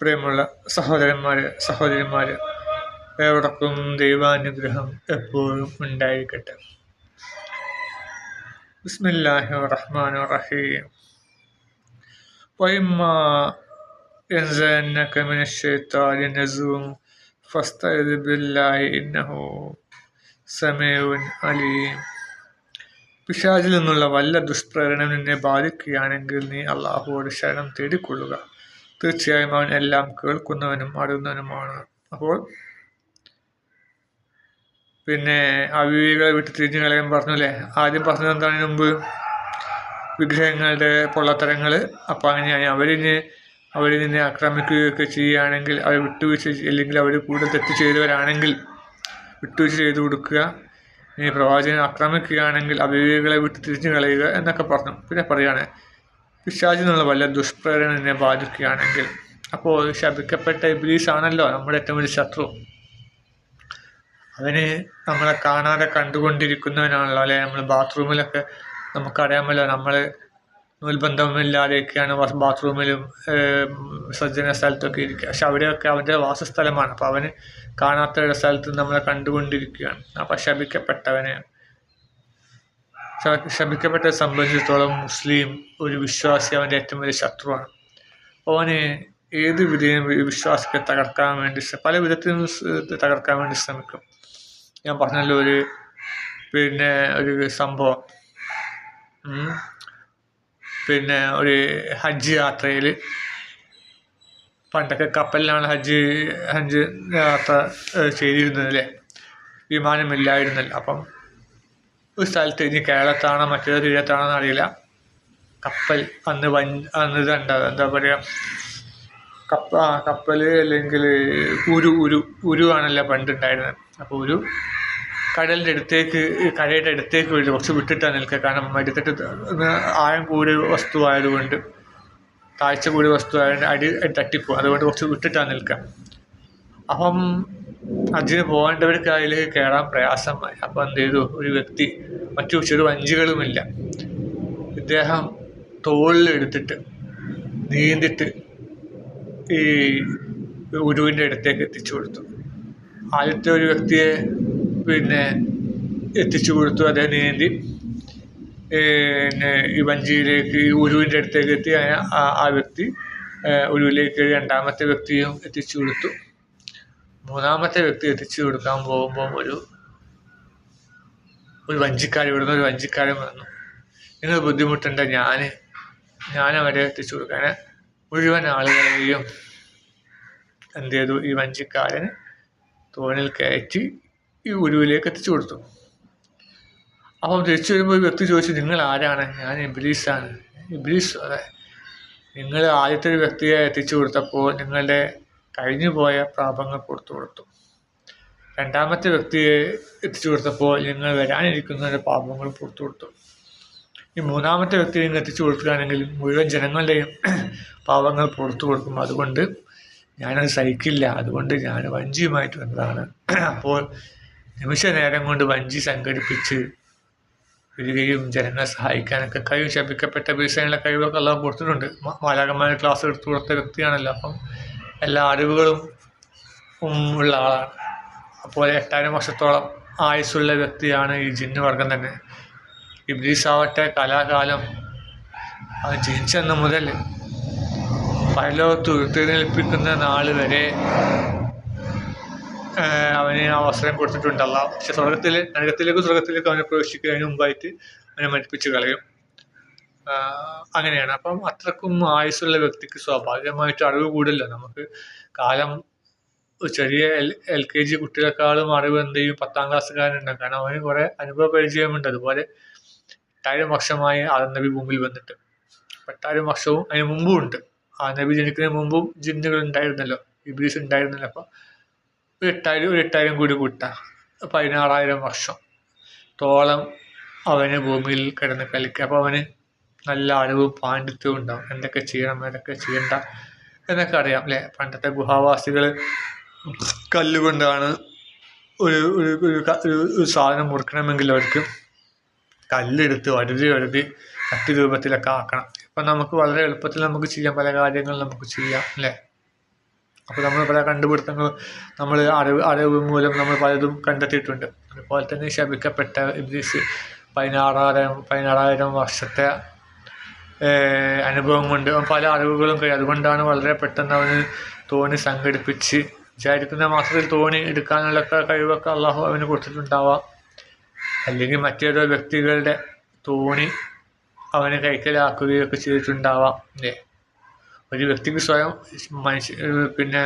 പ്രിയമുള്ള സഹോദരന്മാരെ സഹോദരിമാരെ ഏവർക്കും ദൈവാനുഗ്രഹം എപ്പോഴും ഉണ്ടായിരിക്കട്ടെ ബിസ്മില്ലാഹി റഹ്മാൻ റഹീം وإما ينزلنك من الشيطان نزغ فاستعذ بالله إنه سميع عليم പിശാചിൽ നിന്നുള്ള വല്ല ദുഷ്പ്രേരണ നിന്നെ ബാധിക്കുകയാണെങ്കിൽ നീ അള്ളാഹുവോട് ശരണം തേടിക്കൊള്ളുക തീർച്ചയായും അവൻ എല്ലാം കേൾക്കുന്നവനും അറിയുന്നവനുമാണ്. അപ്പോൾ പിന്നെ അവിവേകളെ വിട്ട് തിരിഞ്ഞു കളയാൻ പറഞ്ഞു അല്ലേ ആദ്യം പറഞ്ഞത് എന്താണ് മുമ്പ്? വിഗ്രഹങ്ങളുടെ പൊള്ളത്തരങ്ങൾ അപ്പം അങ്ങനെയാണ് അവരിന് അവർ നിന്നെ ആക്രമിക്കുകയൊക്കെ ചെയ്യുകയാണെങ്കിൽ അവർ വിട്ടുവീഴ്ച അല്ലെങ്കിൽ അവർ കൂടുതൽ തെറ്റ് ചെയ്തവരാണെങ്കിൽ വിട്ടുവീഴ്ച ചെയ്തു കൊടുക്കുക. ഇനി പ്രവാചകനെ ആക്രമിക്കുകയാണെങ്കിൽ അവിവേകളെ വിട്ട് തിരിഞ്ഞു കളയുക എന്നൊക്കെ പറഞ്ഞു. പിന്നെ പറയാണ് പിശാചിൽ നിന്നുള്ള വല്ല ദുഷ്പ്രേരണ എന്നെ ബാധിക്കുകയാണെങ്കിൽ അപ്പോൾ ശപിക്കപ്പെട്ട ഇബ്ലീസ് ആണല്ലോ നമ്മുടെ ഏറ്റവും വലിയ ശത്രു. അവന് നമ്മളെ കാണാതെ കണ്ടുകൊണ്ടിരിക്കുന്നവനാണല്ലോ. അല്ലെ നമ്മൾ ബാത്റൂമിലൊക്കെ നമുക്കറിയാമല്ലോ നമ്മൾ നൂൽബന്ധമില്ലാതെയൊക്കെയാണ് ബാത്റൂമിലും സജ്ജന സ്ഥലത്തൊക്കെ ഇരിക്കുക പക്ഷെ അവിടെയൊക്കെ അവന്റെ വാസസ്ഥലമാണ്. അപ്പോൾ അവന് കാണാത്ത സ്ഥലത്ത് നമ്മളെ കണ്ടുകൊണ്ടിരിക്കുകയാണ്. അപ്പോൾ ശപിക്കപ്പെട്ടവനെ ശപിക്കപ്പെട്ട സംബന്ധിച്ചിടത്തോളം മുസ്ലിം ഒരു വിശ്വാസി അവന്റെ ഏറ്റവും വലിയ ശത്രുവാണ്. അവന് ഏത് വിധേയും വിശ്വാസത്തെ തകർക്കാൻ വേണ്ടി പല വിധത്തിലും തകർക്കാൻ വേണ്ടി ശ്രമിക്കും. ഞാൻ പറഞ്ഞല്ലോ ഒരു പിന്നെ ഒരു സംഭവം. പിന്നെ ഒരു ഹജ്ജ് യാത്രയിൽ പണ്ടൊക്കെ കപ്പലിലാണ് ഹജ്ജ് ഹജ്ജ് യാത്ര ചെയ്തിരുന്നത് അല്ലേ? വിമാനമില്ലായിരുന്നല്ലോ. അപ്പം ഒരു സ്ഥലത്ത് ഇനി കേരളത്താണോ മറ്റൊരു തീരത്താണോ എന്നറിയില്ല കപ്പൽ അന്ന് വൻ അന്ന് ഇതുണ്ടാവും എന്താ പറയുക കപ്പ കപ്പൽ അല്ലെങ്കിൽ ഉരു ഉരു ഉരു ആണല്ലോ പണ്ടുണ്ടായിരുന്നത് അപ്പോൾ ഒരു കടലിന്റെ അടുത്തേക്ക് കരയുടെ അടുത്തേക്ക് വീഴും കുറച്ച് വിട്ടിട്ടാണ് നിൽക്കുക. കാരണം മരുത്തിട്ട് ആഴം കൂടിയ വസ്തു ആയതുകൊണ്ട് താഴ്ച കൂടിയ വസ്തു ആയതുകൊണ്ട് അടി തട്ടിപ്പോകും. അതുകൊണ്ട് കുറച്ച് വിട്ടിട്ടാണ് നിൽക്കുക. അപ്പം അതിന് പോകേണ്ടവർക്ക് അതിലേക്ക് കയറാൻ പ്രയാസമായി അപ്പോൾ എന്ത് ചെയ്തു? ഒരു വ്യക്തി മറ്റു ചെറു വഞ്ചികളുമില്ല. ഇദ്ദേഹം തോളിലെടുത്തിട്ട് നീന്തിട്ട് ഈ ഗുരുവിന്റെ അടുത്തേക്ക് എത്തിച്ചു കൊടുത്തു. ആദ്യത്തെ ഒരു വ്യക്തിയെ പിന്നെ എത്തിച്ചു കൊടുത്തു. അദ്ദേഹം നീന്തി പിന്നെ ഈ വഞ്ചിയിലേക്ക് ഗുരുവിന്റെ അടുത്തേക്ക് എത്തി. ആ വ്യക്തി ഉരുവിലേക്ക് രണ്ടാമത്തെ വ്യക്തിയും എത്തിച്ചു കൊടുത്തു. മൂന്നാമത്തെ വ്യക്തി എത്തിച്ചു കൊടുക്കാൻ പോകുമ്പോൾ ഒരു ഒരു വഞ്ചിക്കാരൻ ഇവിടുന്ന് ഒരു വഞ്ചിക്കാരൻ വന്നു. നിങ്ങൾ ബുദ്ധിമുട്ടുണ്ട് ഞാൻ ഞാൻ അവരെ എത്തിച്ചു കൊടുക്കാൻ മുഴുവൻ ആളുകളെയും എന്ത് ചെയ്തു? ഈ വഞ്ചിക്കാരന് തോണിൽ കയറ്റി ഈ ഉരുവിലേക്ക് എത്തിച്ചു കൊടുത്തു. അപ്പം തിരിച്ചു വരുമ്പോൾ ഒരു വ്യക്തി ചോദിച്ചു നിങ്ങൾ ആരാണ്? ഞാൻ ഇബ്ലീസാണ്. ഇബ്ലീസ് അതെ. നിങ്ങൾ ആദ്യത്തെ ഒരു വ്യക്തിയെ എത്തിച്ചു കൊടുത്തപ്പോൾ നിങ്ങളുടെ കഴിഞ്ഞു പോയ പാപങ്ങൾ പുറത്തു കൊടുത്തു. രണ്ടാമത്തെ വ്യക്തിയെ എത്തിച്ചു കൊടുത്തപ്പോൾ നിങ്ങൾ വരാനിരിക്കുന്ന പാപങ്ങൾ പുറത്തു കൊടുത്തു. ഈ മൂന്നാമത്തെ വ്യക്തിയെ നിങ്ങൾ എത്തിച്ചു കൊടുക്കുകയാണെങ്കിൽ മുഴുവൻ ജനങ്ങളുടെയും പാപങ്ങൾ പുറത്തു കൊടുക്കും. അതുകൊണ്ട് ഞാനത് സഹിക്കില്ല. അതുകൊണ്ട് ഞാൻ വഞ്ചിയുമായിട്ട് വന്നതാണ്. അപ്പോൾ നിമിഷ നേരം കൊണ്ട് വഞ്ചി സംഘടിപ്പിച്ച് വരികയും ജനങ്ങളെ സഹായിക്കാനൊക്കെ കഴിവ് ശപിക്കപ്പെട്ട ഭീഷണിയുള്ള കഴിവൊക്കെ എല്ലാം കൊടുത്തിട്ടുണ്ട്. മാലാകമായ ക്ലാസ് എടുത്തു കൊടുത്ത വ്യക്തിയാണല്ലോ. അപ്പം എല്ലാ അറിവുകളും ഉള്ള ആളാണ്. അപ്പോൾ എട്ടായിരം വർഷത്തോളം ആയുസ്സുള്ള വ്യക്തിയാണ് ഈ ജിന്ന് വർഗം തന്നെ. ഇബ്ലീസ് ആവട്ടെ കലാകാലം അത് ജനിച്ചെന്ന് മുതൽ പരലോകത്ത് ഉയർത്തെഴുന്നേൽപ്പിക്കുന്ന നാൾ വരെ അവന് അവസരം കൊടുത്തിട്ടുണ്ടല്ല. പക്ഷെ സ്വർഗത്തിൽ നരകത്തിലേക്കും സ്വർഗത്തിലേക്കും അവനെ പ്രവേശിക്കുന്നതിന് മുമ്പായിട്ട് അവനെ മരിപ്പിച്ച് കളയും. അങ്ങനെയാണ്. അപ്പം അത്രക്കും ആയുസ്സുള്ള വ്യക്തിക്ക് സ്വാഭാവികമായിട്ട് അറിവ് കൂടില്ല. നമുക്ക് കാലം ചെറിയ എൽ എൽ കെ ജി കുട്ടികളെക്കാളും അറിവ് എന്ത് ചെയ്യും? പത്താം ക്ലാസ്സുകാരുണ്ട് കാരണം അവന് കുറേ അനുഭവ പരിചയമുണ്ട്. അതുപോലെ എട്ടായിരം വർഷമായി ആ നബി ഭൂമിയിൽ വന്നിട്ട്. എട്ടായിരം വർഷവും അതിന് മുമ്പും ഉണ്ട്. ആ നബി ജനിക്കുന്നതിന് മുമ്പും ജിന്നുകൾ ഉണ്ടായിരുന്നല്ലോ. ഇബ്രീസ് ഉണ്ടായിരുന്നല്ലോ. അപ്പോൾ ഒരു എട്ടായിരം ഒരു എട്ടായിരം കൂടി കൂട്ടാം. പതിനാറായിരം വർഷം. തോളം അവന് ഭൂമിയിൽ കിടന്ന് കളിക്കുക. അപ്പോൾ അവന് നല്ല അറിവും പാണ്ഡിത്യവും ഉണ്ടാവും. എന്തൊക്കെ ചെയ്യണം എന്തൊക്കെ ചെയ്യണ്ട എന്നൊക്കെ അറിയാം അല്ലേ? പണ്ടത്തെ ഗുഹാവാസികൾ കല്ലുകൊണ്ടാണ് ഒരു ഒരു ഒരു സാധനം മുറിക്കണമെങ്കിൽ അവർക്ക് കല്ലെടുത്ത് വഴുതി വഴുതി കട്ടി രൂപത്തിലൊക്കെ ആക്കണം. ഇപ്പം നമുക്ക് വളരെ എളുപ്പത്തിൽ നമുക്ക് ചെയ്യാം പല കാര്യങ്ങളും നമുക്ക് ചെയ്യാം അല്ലേ? അപ്പോൾ നമ്മൾ പല കണ്ടുപിടുത്തങ്ങൾ നമ്മൾ അറിവ് അറിവ് മൂലം നമ്മൾ പലതും കണ്ടെത്തിയിട്ടുണ്ട്. അതുപോലെ തന്നെ ശപിക്കപ്പെട്ട ഇബ്ലീസ് പതിനാറായിരം പതിനാറായിരം വർഷത്തെ ഏഹ്, അനുഭവം കൊണ്ട് അവൻ പല അറിവുകളും കഴിയും അതുകൊണ്ടാണ് വളരെ പെട്ടെന്ന് അവന് തോണി സംഘടിപ്പിച്ച് വിചാരിക്കുന്ന മാസത്തിൽ തോണി എടുക്കാനുള്ള കഴിവൊക്കെ അള്ളാഹു അവന് കൊടുത്തിട്ടുണ്ടാവാം. അല്ലെങ്കിൽ മറ്റേതോ വ്യക്തികളുടെ തോണി അവന് കൈക്കലാക്കുകയൊക്കെ ചെയ്തിട്ടുണ്ടാവാം. അല്ലേ ഒരു വ്യക്തിക്ക് സ്വയം മനുഷ്യ പിന്നെ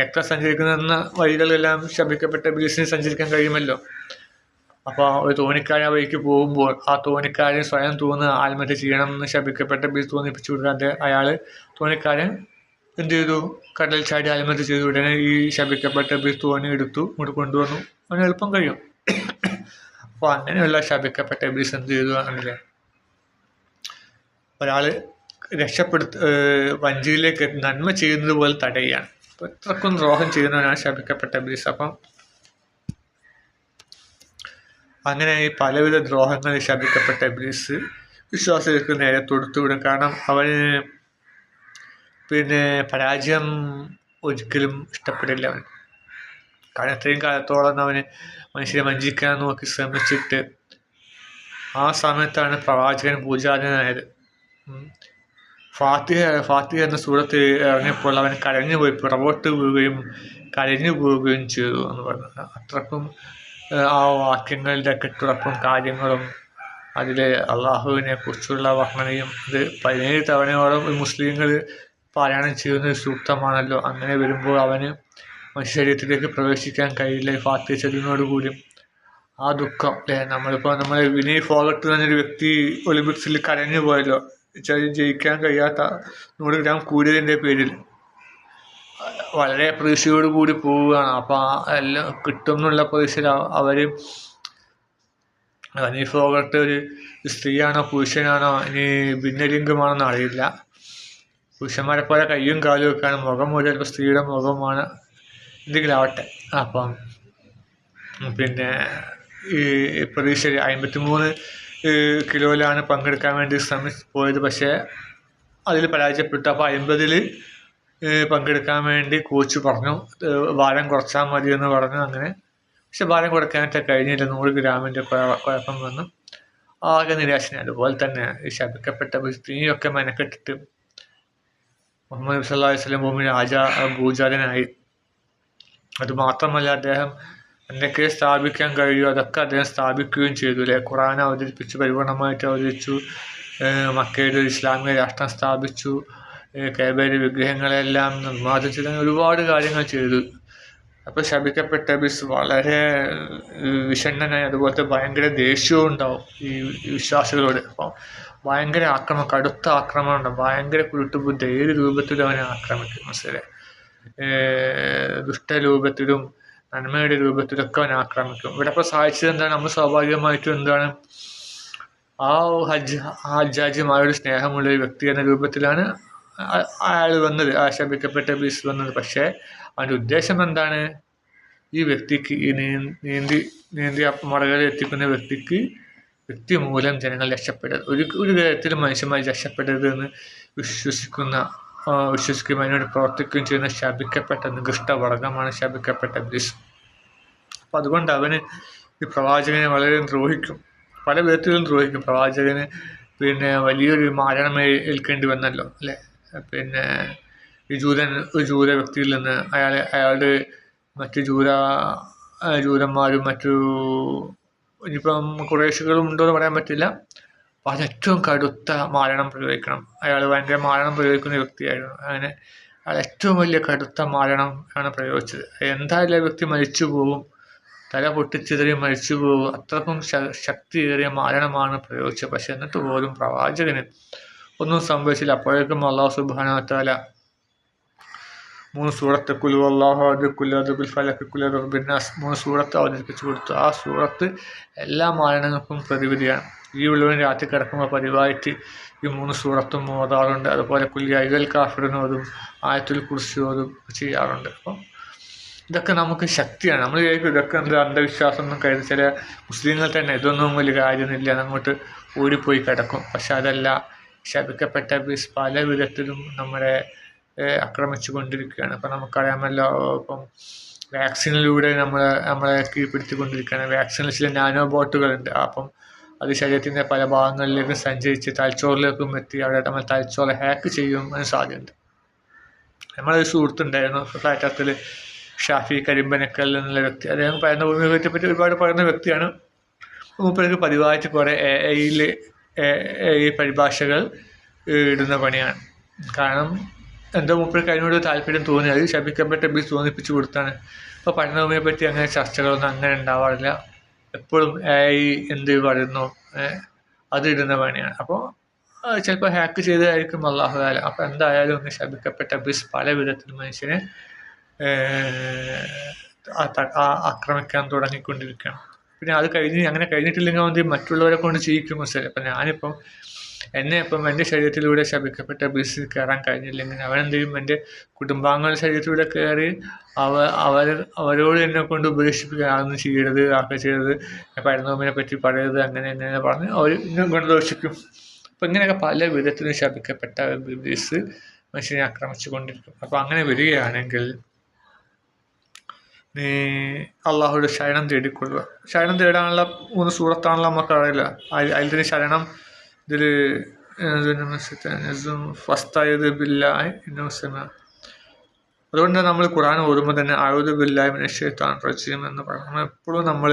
രക്തം സഞ്ചരിക്കുന്ന വഴികളെല്ലാം ശപിക്കപ്പെട്ട ബിസിനസ് സഞ്ചരിക്കാൻ കഴിയുമല്ലോ? അപ്പോൾ ഒരു തോണിക്കാരൻ ആ വഴിക്ക് പോകുമ്പോൾ ആ തോണിക്കാരൻ സ്വയം തോന്നുന്ന ആത്മഹത്യ ചെയ്യണം എന്ന് ശപിക്കപ്പെട്ട ബീസ് തോന്നിപ്പിച്ചു കൊടുക്കാതെ അയാൾ തോണിക്കാരൻ എന്ത് ചെയ്തു? കടൽ ചാടി ആത്മഹത്യ ചെയ്തു. ഉടനെ ഈ ശപിക്കപ്പെട്ട ബീസ് തോണി എടുത്തു ഇങ്ങോട്ട് കൊണ്ടുവന്നു. അവന് എളുപ്പം കഴിയും. അപ്പോൾ അങ്ങനെയുള്ള ശപിക്കപ്പെട്ട ബീസ് എന്ത് ചെയ്തു ആണല്ലേ ഒരാൾ രക്ഷപ്പെടുത്ത വഞ്ചിയിലേക്ക് നന്മ ചെയ്യുന്നത് പോലെ തടയുകയാണ്. അപ്പോൾ ഇത്രക്കും ദ്രോഹം ചെയ്യുന്നവനാണ് ശപിക്കപ്പെട്ട ബീസ് അപ്പം അങ്ങനെ ഈ പലവിധ ദ്രോഹങ്ങളിൽ ശപിക്കപ്പെട്ട ഇബ്ലീസ് വിശ്വാസികൾക്ക് നേരെ തൊടുത്തുവിടും കാരണം അവന് പിന്നെ പരാജയം ഒരിക്കലും ഇഷ്ടപ്പെടില്ല അവൻ കാരണം ഇത്രയും കാലത്തോളം അവന് മനുഷ്യരെ വഞ്ചിക്കാൻ നോക്കി ശ്രമിച്ചിട്ട് ആ സമയത്താണ് പ്രവാചകൻ പൂജാതനായത് ഫാത്തിഹ ഫാത്തിഹ എന്ന സൂറത്ത് ഇറങ്ങിയപ്പോൾ അവൻ കരഞ്ഞു പോയി പുറകോട്ട് പോവുകയും കരഞ്ഞു പോവുകയും ചെയ്തു എന്ന് പറഞ്ഞു. അത്രക്കും ആ വാക്യങ്ങളുടെ കെട്ടുറപ്പും കാര്യങ്ങളും അതിലെ അള്ളാഹുവിനെ കുറിച്ചുള്ള വർണനയും ഇത് പതിനേഴ് തവണയോളം മുസ്ലിങ്ങൾ പാരായണം ചെയ്യുന്ന ഒരു സൂക്തമാണല്ലോ. അങ്ങനെ വരുമ്പോൾ അവന് മനുഷ്യ ശരീരത്തിലേക്ക് പ്രവേശിക്കാൻ കഴിയില്ല. ഈ ഫാത്തിഹ ചൊല്ലുന്നതോടുകൂടി ആ ദുഃഖം അല്ലേ? നമ്മളിപ്പോൾ നമ്മൾ വിനയ് ഫോഗട്ട് എന്നൊരു വ്യക്തി ഒളിമ്പിക്സിൽ കരഞ്ഞു പോയല്ലോ ജയിക്കാൻ കഴിയാത്ത നൂറ് ഗ്രാം കൂടിയതിന്റെ പേരിൽ. വളരെ പ്രതീക്ഷയോട് കൂടി പോവുകയാണ്. അപ്പോൾ എല്ലാം കിട്ടും എന്നുള്ള പ്രതീക്ഷയിൽ അവർ വിനയ് ഫോഗട്ട് ഒരു സ്ത്രീയാണോ പുരുഷനാണോ ഇനി ഭിന്നലിംഗമാണെന്ന് അറിയില്ല. പുരുഷന്മാരെ പോലെ കയ്യും കാലും ഒക്കെയാണ്. മുഖം ഒരു ചിലപ്പോൾ സ്ത്രീയുടെ മുഖമാണ് എന്തെങ്കിലും ആവട്ടെ അപ്പം പിന്നെ ഈ പ്രതീക്ഷ അമ്പത്തി മൂന്ന് കിലോയിലാണ് പങ്കെടുക്കാൻ വേണ്ടി ശ്രമിച്ച് പോയത്. പക്ഷേ അതിൽ പരാജയപ്പെട്ടു. അപ്പോൾ അമ്പതിൽ പങ്കെടുക്കാൻ വേണ്ടി കോച്ച് പറഞ്ഞു. ഭാരം കുറച്ചാൽ മതി എന്ന് പറഞ്ഞു അങ്ങനെ. പക്ഷെ ഭാരം കുറയ്ക്കാനായിട്ട് കഴിഞ്ഞില്ല. നൂറ് ഗ്രാമിന്റെ കുഴപ്പം വന്നു. ആകെ നിരാശനായി. അതുപോലെ തന്നെ ഈ ശപിക്കപ്പെട്ട സ്ത്രീയൊക്കെ മെനക്കെട്ടിട്ട് മുഹമ്മദ് നബി സല്ലല്ലാഹു ഭൂമി രാജ ഭൂചാരനായി. അതുമാത്രമല്ല അദ്ദേഹം എന്തൊക്കെ സ്ഥാപിക്കാൻ കഴിയുമോ അതൊക്കെ അദ്ദേഹം സ്ഥാപിക്കുകയും ചെയ്തു അല്ലേ? ഖുറാൻ അവതരിപ്പിച്ചു പരിപൂർണമായിട്ട് അവതരിച്ചു മക്കയുടെ ഇസ്ലാമിക രാഷ്ട്രം സ്ഥാപിച്ചു. കൈബയിലെ വിഗ്രഹങ്ങളെല്ലാം ചെയ്ത് ഒരുപാട് കാര്യങ്ങൾ ചെയ്തു. അപ്പോൾ ശപിക്കപ്പെട്ട ബിസ് വളരെ വിഷണ്ണനായി അതുപോലത്തെ ഭയങ്കര ദേഷ്യവും ഉണ്ടാവും ഈ വിശ്വാസികളോട്. അപ്പോൾ ഭയങ്കര ആക്രമണം കടുത്ത ആക്രമണം ഉണ്ടാവും. ഭയങ്കര കുരുട്ടുബുദ്ധി. ഏത് രൂപത്തിലും അവനെ ആക്രമിക്കും മനസ്സിലെ ദുഷ്ടരൂപത്തിലും നന്മയുടെ രൂപത്തിലൊക്കെ അവൻ ആക്രമിക്കും. ഇവിടെ ഇപ്പോൾ സഹായിച്ചത് എന്താണ്? നമ്മൾ സ്വാഭാവികമായിട്ടും എന്താണ്? ആ ഹജ്ജ് ഹജ്ജാജിമാരുടെ സ്നേഹമുള്ള വ്യക്തി എന്ന രൂപത്തിലാണ് അയാൾ വന്നത് ആ ശപിക്കപ്പെട്ട ബീസ് വന്നത്. പക്ഷേ അവന്റെ ഉദ്ദേശം എന്താണ്? ഈ വ്യക്തിക്ക് ഈ നീന്തി നീന്തി മറകളിൽ എത്തിക്കുന്ന വ്യക്തിക്ക് വ്യക്തി മൂലം ജനങ്ങൾ രക്ഷപ്പെടരുത് ഒരു ഒരു തരത്തിലും മനുഷ്യന്മാർ രക്ഷപ്പെടരുത് എന്ന് വിശ്വസിക്കുന്ന വിശ്വസിക്കുകയും അതിനോട് പ്രവർത്തിക്കുകയും ചെയ്യുന്ന ശപിക്കപ്പെട്ട നികൃഷ്ട വർഗമാണ് ശപിക്കപ്പെട്ട ബിസ് അപ്പം അതുകൊണ്ട് അവന് ഈ പ്രവാചകനെ വളരെ ദ്രോഹിക്കും. പല വിധത്തിലും ദ്രോഹിക്കും. പ്രവാചകന് പിന്നെ വലിയൊരു മാരണം ഏൽക്കേണ്ടി വന്നല്ലോ അല്ലേ? പിന്നെ ഈ ജൂതൻ ഒരു ജൂത വ്യക്തിയിൽ നിന്ന് അയാളെ അയാളുടെ മറ്റു ജൂത ജൂതന്മാരും മറ്റു ഇനിയിപ്പം കുറേശ്ശികളും ഉണ്ടോ എന്ന് പറയാൻ പറ്റില്ല. അപ്പോൾ അത് ഏറ്റവും കടുത്ത മാരണം പ്രയോഗിക്കണം. അയാൾ ഭയങ്കര മാരണം പ്രയോഗിക്കുന്ന വ്യക്തിയായിരുന്നു. അങ്ങനെ അയാൾ ഏറ്റവും വലിയ കടുത്ത മാരണം ആണ് പ്രയോഗിച്ചത്. എന്തായാലും വ്യക്തി മരിച്ചു പോകും തല പൊട്ടിച്ചിതറി മരിച്ചു പോകും അത്രക്കും ശക്തി ശക്തിയേറിയ മാരണമാണ് പ്രയോഗിച്ചത്. പക്ഷെ എന്നിട്ട് പോലും പ്രവാചകന് ഒന്നും സംഭവിച്ചില്ല. അപ്പോഴേക്കും അള്ളാഹു സുബാനത്താല മൂന്ന് സൂറത്ത് കുലു അള്ളാഹു കുല്ലബിൽ ഫലക്ക് കുലബിന്നാസ് മൂന്ന് സൂറത്ത് അവതരിപ്പിച്ചു കൊടുത്തു. ആ സൂറത്ത് എല്ലാ മാനങ്ങൾക്കും പ്രതിവിധിയാണ്. ഈ ഉള്ളവൻ രാത്രി കിടക്കുമ്പോൾ പതിവായിട്ട് ഈ മൂന്ന് സൂറത്തും ഓതാറുണ്ട്. അതുപോലെ കുല്ലി ഐതൽ കാഫിറിനോതും ആയത്തുൽ കുറിച്ചോതും ചെയ്യാറുണ്ട്. അപ്പം ഇതൊക്കെ നമുക്ക് ശക്തിയാണ്. നമ്മൾ വിചാരിക്കും ഇതൊക്കെ എന്ത് അന്ധവിശ്വാസം ഒന്നും കരുതി. ചില മുസ്ലിങ്ങൾ തന്നെ ഇതൊന്നും വലിയ കാര്യമൊന്നുമില്ല. അങ്ങോട്ട് ഓടിപ്പോയി കിടക്കും. പക്ഷെ അതല്ല. ശപിക്കപ്പെട്ട ബിസ് പല വിധത്തിലും നമ്മുടെ ആക്രമിച്ചു കൊണ്ടിരിക്കുകയാണ് ഇപ്പം നമുക്കറിയാമല്ലോ ഇപ്പം വാക്സിനിലൂടെ നമ്മളെ കീഴ്പ്പെടുത്തി കീഴ്പ്പെടുത്തിക്കൊണ്ടിരിക്കുകയാണ്. വാക്സിനിൽ ചില നാനോ ബോട്ടുകളുണ്ട്. അപ്പം അത് ശരീരത്തിന്റെ പല ഭാഗങ്ങളിലേക്കും സഞ്ചരിച്ച് തലച്ചോറിലേക്കും എത്തി അവിടെ നമ്മൾ തലച്ചോറ് ഹാക്ക് ചെയ്യുമെന്ന് സാധ്യതയുണ്ട്. നമ്മളൊരു സുഹൃത്തുണ്ടായിരുന്നു. ഫ്ലാറ്റത്തിൽ ഷാഫി കരിമ്പനക്കൽ എന്നുള്ള വ്യക്തി. അദ്ദേഹം പറയുന്ന ഭൂമിയെ പറ്റി ഒരുപാട് പറയുന്ന വ്യക്തിയാണ്. മൂപ്പർക്ക് പതിവായിട്ട് കുറേ എ ഐയിൽ ഈ പരിഭാഷകൾ ഇടുന്ന പണിയാണ്. കാരണം എന്തോ മൂപ്പർക്ക് അതിനോട് താല്പര്യം തോന്നി അത് ശപിക്കപ്പെട്ട ബീസ് തോന്നിപ്പിച്ച് കൊടുത്താണ്. അപ്പോൾ പഠനഭൂമിയെ പറ്റി അങ്ങനെ ചർച്ചകളൊന്നും അങ്ങനെ ഉണ്ടാവാറില്ല. എപ്പോഴും എ ഐ എന്ത് പറയുന്നു അത് ഇടുന്ന പണിയാണ്. അപ്പോൾ ചിലപ്പോൾ ഹാക്ക് ചെയ്തതായിരിക്കും അള്ളാഹുദാല അപ്പോൾ എന്തായാലും ഒന്ന് ശപിക്കപ്പെട്ട ബീസ് പല വിധത്തിൽ മനുഷ്യനെ ആക്രമിക്കാൻ തുടങ്ങിക്കൊണ്ടിരിക്കുകയാണ്. പിന്നെ അത് കഴിഞ്ഞ് അങ്ങനെ കഴിഞ്ഞിട്ടില്ലെങ്കിൽ അവൻ മറ്റുള്ളവരെ കൊണ്ട് ചെയ്യിക്കും മനസ്സിലായി അപ്പം ഞാനിപ്പം എന്നെ ഇപ്പം എന്റെ ശരീരത്തിലൂടെ ശപിക്കപ്പെട്ട ബിസിൽ കയറാൻ കഴിഞ്ഞില്ലെങ്കിൽ അവനെന്ത് ചെയ്യും എന്റെ കുടുംബാംഗങ്ങളുടെ ശരീരത്തിലൂടെ കയറി അവ അവർ അവരോട് എന്നെ കൊണ്ട് ഉപദേശിപ്പിക്കുക ചെയ്യരുത് ആക്കെ ചെയ്യരുത് പരനോമിനെ പറ്റി പറയരുത് അങ്ങനെ അങ്ങനെ പറഞ്ഞ് അവർ എന്നെ കൊണ്ട് ദോഷിക്കും അപ്പം ഇങ്ങനെയൊക്കെ പല വിധത്തിലും ശപിക്കപ്പെട്ട ബിസ് മനുഷ്യനെ ആക്രമിച്ചു കൊണ്ടിരിക്കും അപ്പോൾ അങ്ങനെ വരികയാണെങ്കിൽ നീ അള്ളാഹുയുടെ ശരണം തേടിക്കൊള്ളുക. ശരണം തേടാനുള്ള മൂന്ന് സൂറത്താണല്ലോ നമുക്കറിയില്ല അതിൽ തന്നെ. ശരണം ഇതിൽ ഫസ്തായത് ബില്ലായി ഇന്നോസമ അതുകൊണ്ട് നമ്മൾ ഖുറാൻ ഓരുമ്പോൾ തന്നെ ആയുധ ബില്ലായി മനുഷ്യത്താണ് റജീം എന്ന് പറയണം. എപ്പോഴും നമ്മൾ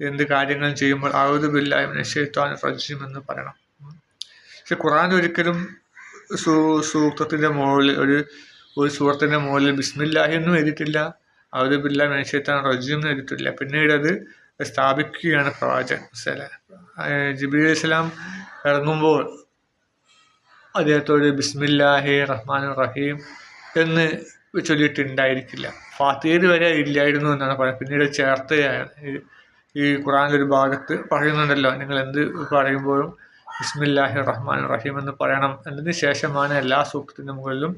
എന്ത് കാര്യങ്ങൾ ചെയ്യുമ്പോൾ ആയുധ ബില്ലായി മനുഷ്യത്താണ് റജീം എന്ന് പറയണം. പക്ഷെ ഖുറാൻ ഒരിക്കലും സൂ സൂക്തത്തിന്റെ മുകളിൽ ഒരു ഒരു സൂറത്തിന്റെ മുകളിൽ ബിസ്മില്ലാഹി എന്നും എഴുതിയിട്ടില്ല. ആയുധ ബില്ല മേശത്താണ് റജീം എന്ന് എഴുതിയിട്ടില്ല പിന്നീട് അത് സ്ഥാപിക്കുകയാണ് പ്രവാചകൻ മനസ്സിലെ ജിബി ഇസ്ലാം ഇറങ്ങുമ്പോൾ അദ്ദേഹത്തോട് ബിസ്മില്ലാഹി റഹ്മാൻ റഹീം എന്ന് ചൊല്ലിയിട്ടുണ്ടായിരിക്കില്ല. ഫാത്തിയിൽ വരെ ഇല്ലായിരുന്നു എന്നാണ് പറയുന്നത്. പിന്നീട് ചേർത്തയാണ് ഈ ഖുറാനിലൊരു ഭാഗത്ത് പറയുന്നുണ്ടല്ലോ നിങ്ങൾ എന്ത് പറയുമ്പോഴും ബിസ്മില്ലാഹി റഹ്മാൻ റഹീം എന്ന് പറയണം എന്നതിന് ശേഷമാണ് എല്ലാ സൂക്തത്തിന്റെ മുകളിലും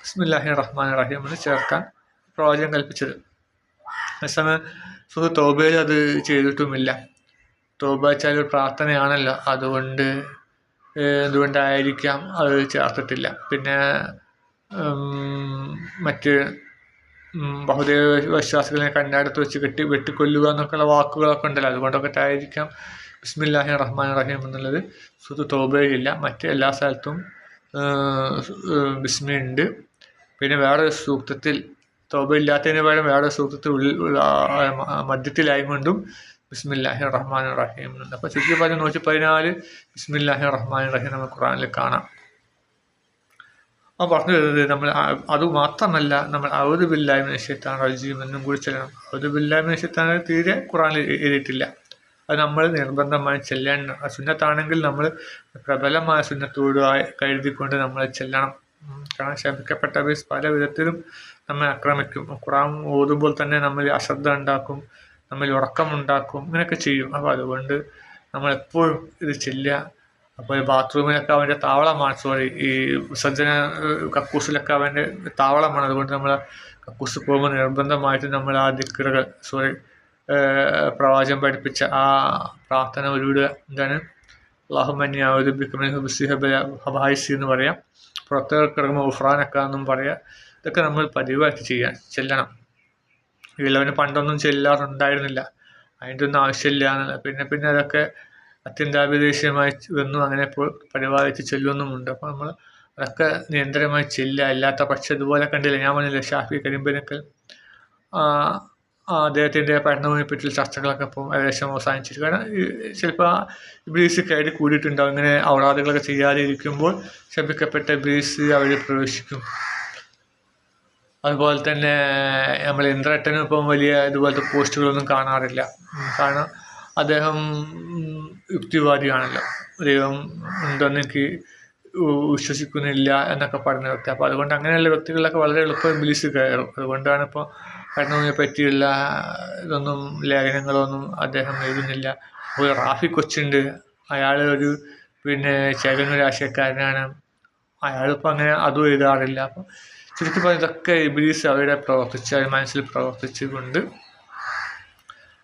ബിസ്മില്ലാഹി റഹ്മാൻ റഹീം എന്ന് ചേർക്കാൻ പ്രവാചകൻ കൽപ്പിച്ചത്. അതേസമയം സുഹൃത്ത് തോബയിൽ അത് ചെയ്തിട്ടുമില്ല. തോബ വെച്ചാൽ പ്രാർത്ഥനയാണല്ലോ. അതുകൊണ്ട് എന്തുകൊണ്ടായിരിക്കാം അത് ചേർത്തിട്ടില്ല. പിന്നെ മറ്റ് ബഹുദൈവ വിശ്വാസികളെ കണ്ടടുത്ത് വെച്ച് കെട്ടി വെട്ടിക്കൊല്ലുക എന്നൊക്കെയുള്ള വാക്കുകളൊക്കെ ഉണ്ടല്ലോ. അതുകൊണ്ടൊക്കെ ആയിരിക്കാം ബിസ്മില്ലാഹി റഹ്മാൻ റഹീം എന്നുള്ളത്. സുഹൃത്ത് തോബയിലില്ല മറ്റ് എല്ലാ സ്ഥലത്തും ബിസ്മി ഉണ്ട് പിന്നെ വേറൊരു സൂക്തത്തിൽ തോബ ഇല്ലാത്തതിന് പകരം വേറെ സൂക്തത്തിൽ ഉള്ളിൽ മധ്യത്തിലായതുകൊണ്ടും ബിസ്മില്ലാഹി റഹ്മാൻ റഹീം അപ്പോൾ ചുരുക്കി പറഞ്ഞ നൂറ്റി പതിനാല് ബിസ്മില്ലാഹി റഹ്മാൻ റഹീം നമ്മൾ ഖുറാനിൽ കാണാം. അപ്പോൾ പറഞ്ഞു വരുന്നത് നമ്മൾ അത് മാത്രമല്ല നമ്മൾ അവധ് ബില്ലായ്മ ഷെയ്ത്താൻ റജീം എന്നും കൂടി ചെല്ലണം. അവധ് ബില്ലായ്മ ഷെയ്ത്താൻ തീരെ ഖുറാനിൽ എഴുതിയിട്ടില്ല. അത് നമ്മൾ നിർബന്ധമായി ചെല്ലേണ്ട സുന്നത്താണെങ്കിൽ നമ്മൾ പ്രബലമായ സുന്നത്തോട് കരുതിക്കൊണ്ട് നമ്മൾ ചെല്ലണം. കാരണം ശപിക്കപ്പെട്ട ബീസ് പല വിധത്തിലും നമ്മെ ആക്രമിക്കും. ഖുറാൻ ഓതുമ്പോൾ തന്നെ നമ്മൾ അശ്രദ്ധ ഉണ്ടാക്കും നമ്മൾ ഉറക്കമുണ്ടാക്കും ഇങ്ങനെയൊക്കെ ചെയ്യും. അപ്പോൾ അതുകൊണ്ട് നമ്മളെപ്പോഴും ഇത് ചെല്ലുക. അപ്പോൾ ബാത്റൂമിലൊക്കെ അവന്റെ താവളമാണ്. സോറി ഈ വിസർജന കക്കൂസിലൊക്കെ അവന്റെ താവളമാണ്. അതുകൊണ്ട് നമ്മൾ കക്കൂസ് പോകുമ്പോൾ നിർബന്ധമായിട്ട് നമ്മൾ ആ ദിക്കറുകൾ സോറി പ്രവാചകം പഠിപ്പിച്ച ആ പ്രാർത്ഥന ഒരുവിട എന്താണ്? അള്ളാഹുമന്യ ഹബായിസി എന്ന് പറയാം. പുറത്തേക്ക് കിടക്കുമ്പോൾ ഉഫ്രാനൊക്കെ എന്നും പറയുക ഇതൊക്കെ നമ്മൾ പതിവായിട്ട് ചെയ്യാൻ ചെല്ലണം. ഇളവന് പണ്ടൊന്നും ചെല്ലാറുണ്ടായിരുന്നില്ല. അതിന്റെ ഒന്നും ആവശ്യമില്ല പിന്നെ പിന്നെ അതൊക്കെ അത്യന്താപേക്ഷിതമായി വന്നു. അങ്ങനെ ഇപ്പോൾ പരിപാലിച്ച് ചെല്ലുന്നുമുണ്ട്. അപ്പോൾ നമ്മൾ അതൊക്കെ നിരന്തരമായി ചെല്ലുക. അല്ലാത്ത പക്ഷെ ഇതുപോലെ കണ്ടില്ല. ഞാൻ പറഞ്ഞില്ല ഷാഫി കരിമ്പനക്കൽ അദ്ദേഹത്തിന്റെ പഠനവുമായി പറ്റിയുള്ള ചർച്ചകളൊക്കെ ഇപ്പോൾ ഏകദേശം അവസാനിച്ചിരിക്കുകയാണ് ചിലപ്പോൾ ബ്രീസ് കയറി കൂടിയിട്ടുണ്ടാവും. ഇങ്ങനെ അവളാദികളൊക്കെ ചെയ്യാതെ ഇരിക്കുമ്പോൾ ശപിക്കപ്പെട്ട ബ്രീസ് അവർ പ്രവേശിക്കും. അതുപോലെ തന്നെ നമ്മൾ ഇന്ദ്രട്ടനും ഇപ്പം വലിയ ഇതുപോലത്തെ പോസ്റ്റുകളൊന്നും കാണാറില്ല. കാരണം അദ്ദേഹം യുക്തിവാദിയാണല്ലോ. ദൈവം ഉണ്ടെന്ന് എനിക്ക് വിശ്വസിക്കുന്നില്ല എന്നൊക്കെ പറഞ്ഞ വ്യക്തി അപ്പോൾ അതുകൊണ്ട് അങ്ങനെയുള്ള വ്യക്തികളൊക്കെ വളരെ എളുപ്പം ബിലീസ് കയറും. അതുകൊണ്ടാണ് ഇപ്പോൾ പഠനവുമായി പറ്റിയുള്ള ഇതൊന്നും ലേഖനങ്ങളൊന്നും അദ്ദേഹം എഴുതുന്നില്ല. ഒരു റാഫി കൊച്ചുണ്ട്. അയാൾ ഒരു പിന്നെ ചേകന്ന രാഷ്ട്രീയക്കാരനാണ്. അയാളിപ്പോൾ അങ്ങനെ അതും എഴുതാറില്ല. അപ്പം ചുരുക്കി പറഞ്ഞ ഇതൊക്കെ ഇബിലീസ് അവരുടെ പ്രവർത്തിച്ച് അവർ മനസ്സിൽ പ്രവർത്തിച്ചുകൊണ്ട്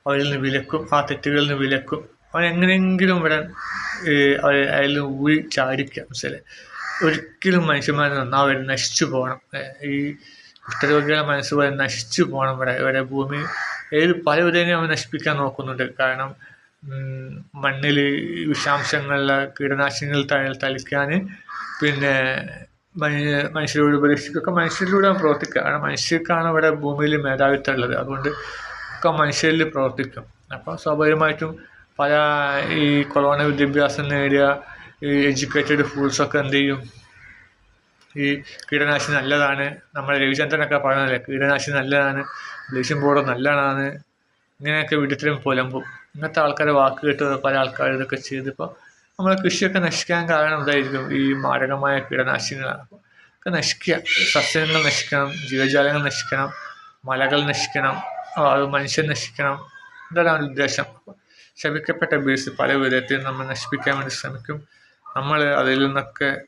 അവരിൽ നിന്ന് വിലക്കും ആ തെറ്റുകളിൽ നിന്ന് വിലക്കും. അവൻ എങ്ങനെയെങ്കിലും വരാൻ അതിൽ ഊഴി ചാടിക്കുക മനസ്സിലായി? ഒരിക്കലും മനുഷ്യന്മാർ നന്നാവരുത് നശിച്ചു പോകണം. ഈ കുഷ്ഠരോഗികളെ മനസ്സ് നശിച്ചു പോകണം വരെ ഇവിടെ ഭൂമി. ഏത് പല വിധേനയും അവൻ നശിപ്പിക്കാൻ നോക്കുന്നുണ്ട്. കാരണം മണ്ണിൽ വിഷാംശങ്ങളിലെ കീടനാശിനികൾ തളിക്കാൻ പിന്നെ മനുഷ്യരോട് ഉപദേശിക്കൊക്കെ മനുഷ്യരിലൂടെ പ്രവർത്തിക്കുക. കാരണം മനുഷ്യർക്കാണ് ഇവിടെ ഭൂമിയിൽ മേധാവിത്വം ഉള്ളത്. അതുകൊണ്ട് ഒക്കെ മനുഷ്യരിൽ പ്രവർത്തിക്കും. അപ്പോൾ സ്വാഭാവികമായിട്ടും പല ഈ കൊറോണ വിദ്യാഭ്യാസം നേടിയ ഈ എഡ്യൂക്കേറ്റഡ് ഫൂൾസൊക്കെ എന്ത് ചെയ്യും? ഈ കീടനാശിനി നല്ലതാണ്. നമ്മൾ രവിചന്ദ്രനൊക്കെ പറഞ്ഞതല്ലേ കീടനാശിനി നല്ലതാണ് ബ്ലീച്ചിങ് പൗഡർ നല്ലതാണ്. ഇങ്ങനെയൊക്കെ വീട്ടിലും പുലമ്പും. ഇങ്ങനത്തെ ആൾക്കാരെ വാക്ക് കേട്ട് പല ആൾക്കാർ ഇതൊക്കെ ചെയ്തിപ്പോൾ നമ്മളെ കൃഷിയൊക്കെ നശിക്കാൻ കാരണം എന്തായിരിക്കും? ഈ മാരകമായ കീടനാശിനികളാണ്. ഒക്കെ നശിക്കുക. സസ്യങ്ങൾ നശിക്കണം ജീവജാലങ്ങൾ നശിക്കണം മലകൾ നശിക്കണം അത് മനുഷ്യൻ നശിക്കണം. ഇതാണ് ഉദ്ദേശം. ശപിക്കപ്പെട്ട ബീസ് പല വിധത്തിൽ നമ്മൾ നശിപ്പിക്കാൻ വേണ്ടി ശ്രമിക്കും. നമ്മൾ അതിൽ നിന്നൊക്കെ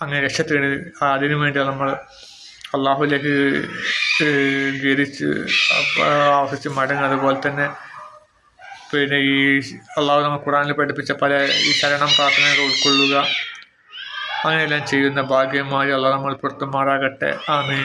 അങ്ങനെ രക്ഷത്തിന് അതിനു വേണ്ടി നമ്മൾ അള്ളാഹുലേക്ക് ഗീരിച്ച് ആവശ്യിച്ച് മടങ്ങുക അതുപോലെ തന്നെ പിന്നെ ഈ അള്ളാഹു നമ്മൾ ഖുറാനിൽ പഠിപ്പിച്ച പല ഈ ശരണം പ്രാർത്ഥനകൾ ഉൾക്കൊള്ളുക. അങ്ങനെയെല്ലാം ചെയ്യുന്ന ഭാഗ്യമായി അള്ളാഹ് നമ്മൾ പുറത്തുമാറാകട്ടെ ആമേ